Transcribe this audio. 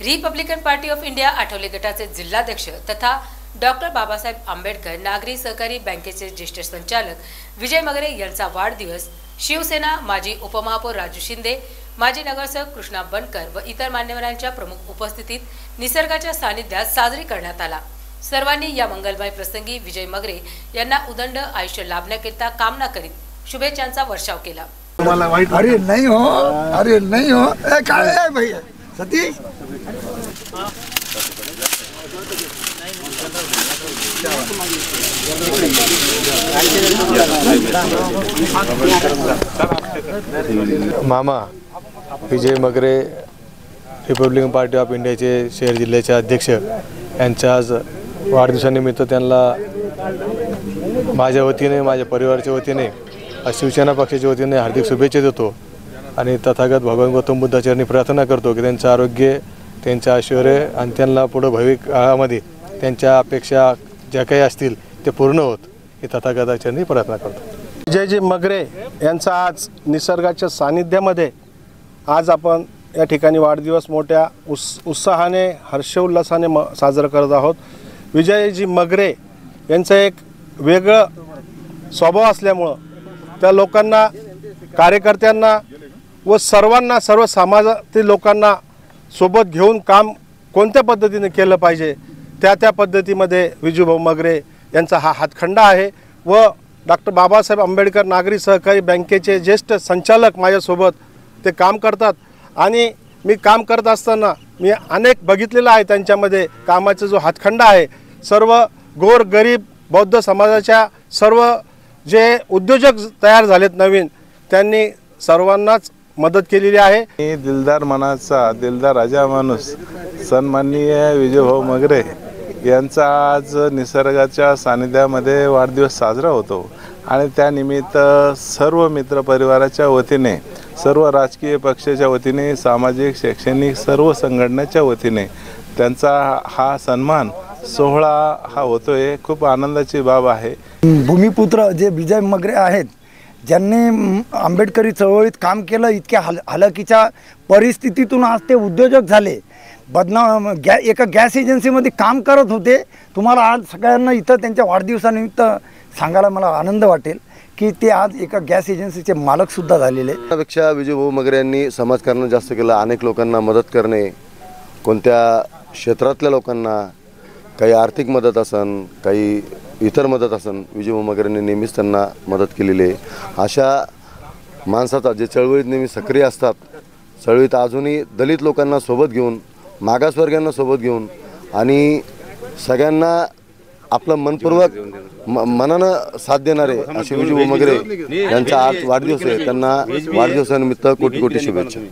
Republican party of India Athawale गटाचे जिल्हाध्यक्ष तथा डॉक्टर बाबासाहेब आंबेडकर नागरी सहकारी बँकेचे ज्येष्ठ संचालक विजय मगरे यांचा वाढदिवस शिवसेना माजी उपमहापौर राजू शिंदे माजी नगरसेवक कृष्णा बनकर व इतर मान्यवरांच्या प्रमुख उपस्थितीत निसर्गाच्या सानिध्यात साजरी करण्यात आला. सर्वांनी या मंगलमय प्रसंगी विजय मगरे यांना उदंड आयुष्य लाभण्याकरिता कामना करीत शुभेच्छांचा वर्षाव केला. अरे नहीं हो अरे नहीं हो. काय भैया? सतीश मामा Vijay Magare Republican party of इंडियाचे शहर जिल्ह्याचे अध्यक्ष. यांच्या आज वाढदिवसानिमित्त त्यांना माझ्या वतीने माझ्या परिवाराच्या वतीने शिवसेना पक्षाच्या वतीने हार्दिक शुभेच्छा देतो. आणि तथागत भगवान गौतम बुद्धाचरणी प्रार्थना करतो की त्यांचं आरोग्य त्यांचं ऐश्वर्य आणि त्यांना पुढं भावी काळामध्ये त्यांच्या अपेक्षा ज्या काही असतील ते पूर्ण होत. हे तथागताचरणी प्रार्थना करतो. विजयजी मगरे यांचा आज निसर्गाच्या सानिध्यामध्ये आज आपण या ठिकाणी वाढदिवस मोठ्या उस उत्साहाने हर्षोल्लासाने म साजरं करत आहोत. विजयजी मगरे यांचं एक वेगळं स्वभाव असल्यामुळं त्या लोकांना कार्यकर्त्यांना व सर्वांना सर्व समाजातील लोकांना सोबत घेऊन काम कोणत्या पद्धतीने केलं पाहिजे त्या त्या पद्धतीमध्ये विजूभाऊ मगरे यांचा हा हातखंडा आहे. व डॉक्टर बाबासाहेब आंबेडकर नागरी सहकारी बँकेचे ज्येष्ठ संचालक माझ्यासोबत ते काम करतात. आणि मी काम करत असताना मी अनेक बघितलेलं आहे त्यांच्यामध्ये कामाचा जो हातखंडा आहे. सर्व गोर गरीब बौद्ध समाजाच्या सर्व जे उद्योजक तयार झालेत नवीन त्यांनी सर्वांनाच मदत केलेली आहे. मी दिलदार मनाचा दिलदार राजा माणूस सन्माननीय विजयभाऊ मगरे यांचा आज निसर्गाच्या सानिध्यामध्ये वाढदिवस साजरा होतो. आणि त्यानिमित्त सर्व मित्रपरिवाराच्या वतीने सर्व राजकीय पक्षाच्या वतीने सामाजिक शैक्षणिक सर्व संघटनेच्या वतीने त्यांचा हा सन्मान सोहळा हा होतोय. खूप आनंदाची बाब आहे. भूमिपुत्र जे विजय मगरे आहेत ज्यांनी आंबेडकरी चळवळीत काम केलं इतक्या हल हलाखीच्या परिस्थितीतून आज ते उद्योजक झाले. बदनाम गॅ एका गॅस एजन्सीमध्ये काम करत होते. तुम्हाला आज सगळ्यांना इथं त्यांच्या वाढदिवसानिमित्त सांगायला मला आनंद वाटेल की ते आज एका गॅस एजन्सीचे मालकसुद्धा झालेले आहेत. त्यापेक्षा विजयभाऊ मगरे यांनी समाजकारण जास्त केलं अनेक लोकांना मदत करणे. कोणत्या क्षेत्रातल्या लोकांना काही आर्थिक मदत असन काही इतर मदत असन. विजयभाऊ मगरेंनी नेहमीच त्यांना मदत केलेली आहे. अशा माणसाचा जे चळवळीत नेहमी सक्रिय असतात चळवळीत अजूनही दलित लोकांना सोबत घेऊन मागासवर्गीयांना सोबत घेऊन आणि सगळ्यांना आपलं मनपूर्वक म मनानं साथ देणारे असे विजय मगरे यांचा आज वाढदिवस आहे. त्यांना वाढदिवसानिमित्त कोटी कोटी शुभेच्छा.